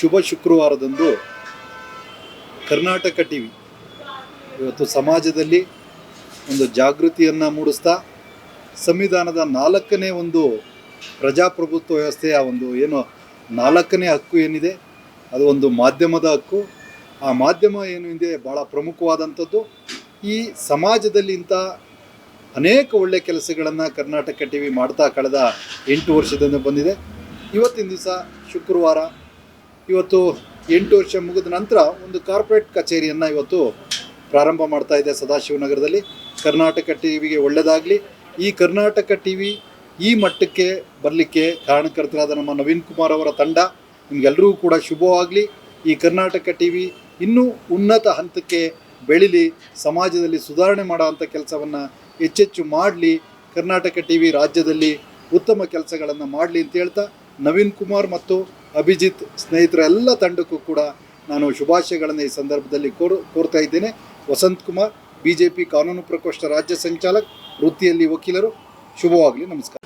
ಶುಭ ಶುಕ್ರವಾರದಂದು Karnataka T V ಇವತ್ತು ಸಮಾಜದಲ್ಲಿ ಒಂದು ಜಾಗೃತಿಯನ್ನು ಮೂಡಿಸ್ತಾ, ಸಂವಿಧಾನದ ನಾಲ್ಕನೇ ಒಂದು ಪ್ರಜಾಪ್ರಭುತ್ವ ವ್ಯವಸ್ಥೆಯ ಒಂದು ಏನು ನಾಲ್ಕನೇ ಹಕ್ಕು ಏನಿದೆ, ಅದು ಒಂದು ಮಾಧ್ಯಮದ ಹಕ್ಕು. ಆ ಮಾಧ್ಯಮ ಏನು ಇದೆ ಭಾಳ ಪ್ರಮುಖವಾದಂಥದ್ದು. ಈ ಸಮಾಜದಲ್ಲಿ ಇಂಥ ಅನೇಕ ಒಳ್ಳೆಯ ಕೆಲಸಗಳನ್ನು ಕರ್ನಾಟಕ ಟಿ ವಿ ಮಾಡ್ತಾ ಕಳೆದ ಎಂಟು ವರ್ಷದಿಂದ ಬಂದಿದೆ. ಇವತ್ತಿನ ದಿವಸ ಶುಕ್ರವಾರ ಇವತ್ತು ಎಂಟು ವರ್ಷ ಮುಗಿದ ನಂತರ ಒಂದು ಕಾರ್ಪೊರೇಟ್ ಕಚೇರಿಯನ್ನು ಇವತ್ತು ಪ್ರಾರಂಭ ಮಾಡ್ತಾ ಇದೆ ಸದಾಶಿವನಗರದಲ್ಲಿ. ಕರ್ನಾಟಕ ಟಿ ವಿಗೆ ಒಳ್ಳೆಯದಾಗಲಿ ಈ ಕರ್ನಾಟಕ ಟಿ ವಿ ಈ ಮಟ್ಟಕ್ಕೆ ಬರಲಿಕ್ಕೆ ಕಾರಣಕರ್ತರಾದ ನಮ್ಮ ನವೀನ್ ಕುಮಾರ್ ಅವರ ತಂಡ ನಿಮಗೆಲ್ಲರಿಗೂ ಕೂಡ ಶುಭವಾಗಲಿ. ಈ ಕರ್ನಾಟಕ ಟಿ ವಿ ಇನ್ನೂ ಉನ್ನತ ಹಂತಕ್ಕೆ ಬೆಳೀಲಿ, ಸಮಾಜದಲ್ಲಿ ಸುಧಾರಣೆ ಮಾಡೋವಂಥ ಕೆಲಸವನ್ನು ಹೆಚ್ಚೆಚ್ಚು ಮಾಡಲಿ. ಕರ್ನಾಟಕ ಟಿ ವಿ ರಾಜ್ಯದಲ್ಲಿ ಉತ್ತಮ ಕೆಲಸಗಳನ್ನು ಮಾಡಲಿ ಅಂತ ಹೇಳ್ತಾ ನವೀನ್ ಕುಮಾರ್ ಮತ್ತು ಅಭಿಜಿತ್ ಸ್ನೇಹಿತರ ಎಲ್ಲ ತಂಡಕ್ಕೂ ಕೂಡ ನಾನು ಶುಭಾಶಯಗಳನ್ನು ಈ ಸಂದರ್ಭದಲ್ಲಿ ಕೋರ್, ಕೋರ್ತಾ ಇದ್ದೇನೆ. ವಸಂತ್ ಕುಮಾರ್ ಬಿ ಕಾನೂನು ಪ್ರಕೋಷ್ಠ ರಾಜ್ಯ ಸಂಚಾಲಕ್, ವೃತ್ತಿಯಲ್ಲಿ ವಕೀಲರು, ಶುಭವಾಗಲಿ, ನಮಸ್ಕಾರ.